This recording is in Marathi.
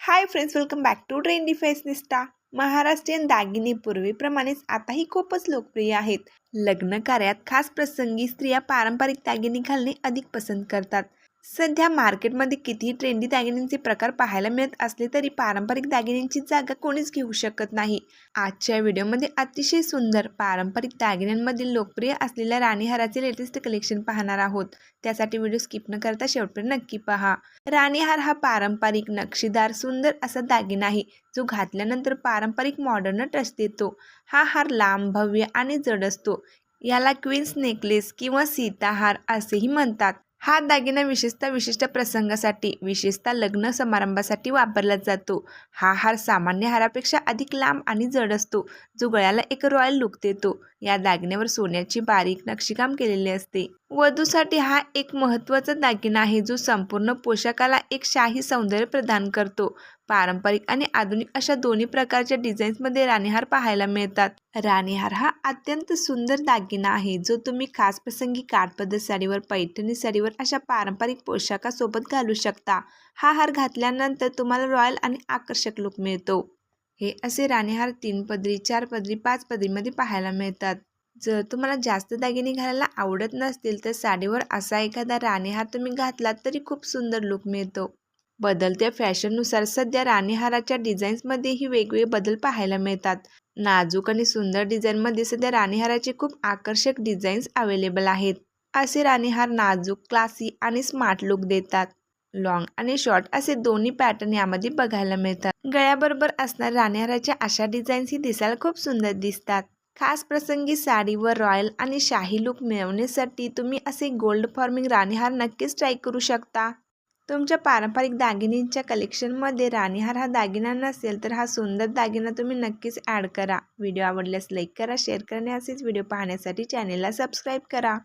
Hi friends welcome back to trendy fashionista Maharashtrian दागिने पूर्वीप्रमाणेच आताही खूपच लोकप्रिय आहेत. लग्न कार्यात खास प्रसंगी स्त्रिया पारंपरिक दागिने घालणे अधिक पसंत करतात. सध्या मार्केटमध्ये कितीही ट्रेंडी दागिन्यांचे प्रकार पाहायला मिळत असले तरी पारंपरिक दागिन्यांची जागा कोणीच घेऊ शकत नाही. आजच्या व्हिडिओमध्ये अतिशय सुंदर पारंपरिक दागिन्यांमधील लोकप्रिय असलेल्या राणीहाराचे लेटेस्ट कलेक्शन पाहणार आहोत. त्यासाठी व्हिडिओ स्किप न करता शेवटपर्यंत नक्की पहा. राणीहार हा पारंपरिक नक्षीदार सुंदर असा दागिना आहे जो घातल्यानंतर पारंपरिक मॉडर्न टच देतो. हा हार लांब भव्य आणि जड असतो. याला क्वीन्स नेकलेस किंवा सीताहार असेही म्हणतात. हा दागिना विशेषतः विशिष्ट प्रसंगासाठी विशेषतः लग्न समारंभासाठी वापरला जातो. हा हार सामान्य हारापेक्षा अधिक लांब आणि जड असतो जो गळ्याला एक रॉयल लुक देतो. या दागिन्यावर सोन्याची बारीक नक्षीकाम केलेले असते. वधूसाठी हा एक महत्त्वाचा दागिना आहे जो संपूर्ण पोशाखाला एक शाही सौंदर्य प्रदान करतो. पारंपरिक आणि आधुनिक अशा दोन्ही प्रकारच्या डिझाईन्समध्ये राणीहार पाहायला मिळतात. राणीहार हा अत्यंत सुंदर दागिना आहे जो तुम्ही खास प्रसंगी काठपदर साडीवर पैठणी साडीवर अशा पारंपरिक पोशाखासोबत घालू शकता. हा हार घातल्यानंतर तुम्हाला रॉयल आणि आकर्षक लुक मिळतो. हे असे राणीहार तीन पदरी चार पदरी पाच पदरीमध्ये पाहायला मिळतात. जर तुम्हाला जास्त दागिने घालायला आवडत नसतील तर साडीवर असा एखादा राणीहार तुम्ही घातलात तरी खूप सुंदर लुक मिळतो. बदलत्या फॅशननुसार सध्या राणीहाराच्या डिझाईन्समध्येही वेगवेगळे बदल पाहायला मिळतात. नाजूक आणि सुंदर डिझाईनमध्ये सध्या राणीहाराचे खूप आकर्षक डिझाईन्स अवेलेबल आहेत. असे राणीहार नाजूक क्लासी आणि स्मार्ट लुक देतात. लॉंग आणि शॉर्ट असे दोन्ही पॅटर्न यामध्ये बघायला मिळतात. गळ्याबरोबर असणाऱ्या राणीहाराच्या अशा डिझाईन्स ही दिसायला खूप सुंदर दिसतात. खास प्रसंगी साडीवर रॉयल आणि शाही लुक मिळवण्यासाठी तुम्ही असे गोल्ड फॉर्मिंग राणीहार नक्कीच ट्राय करू शकता. तुमच्या पारंपरिक दागिन्यांच्या कलेक्शनमध्ये राणीहार हा दागिना नसेल तर हा सुंदर दागिना तुम्ही नक्कीच ॲड करा. व्हिडिओ आवडल्यास लाईक करा शेअर करा आणि असेच व्हिडिओ पाहण्यासाठी चॅनेलला सबस्क्राईब करा.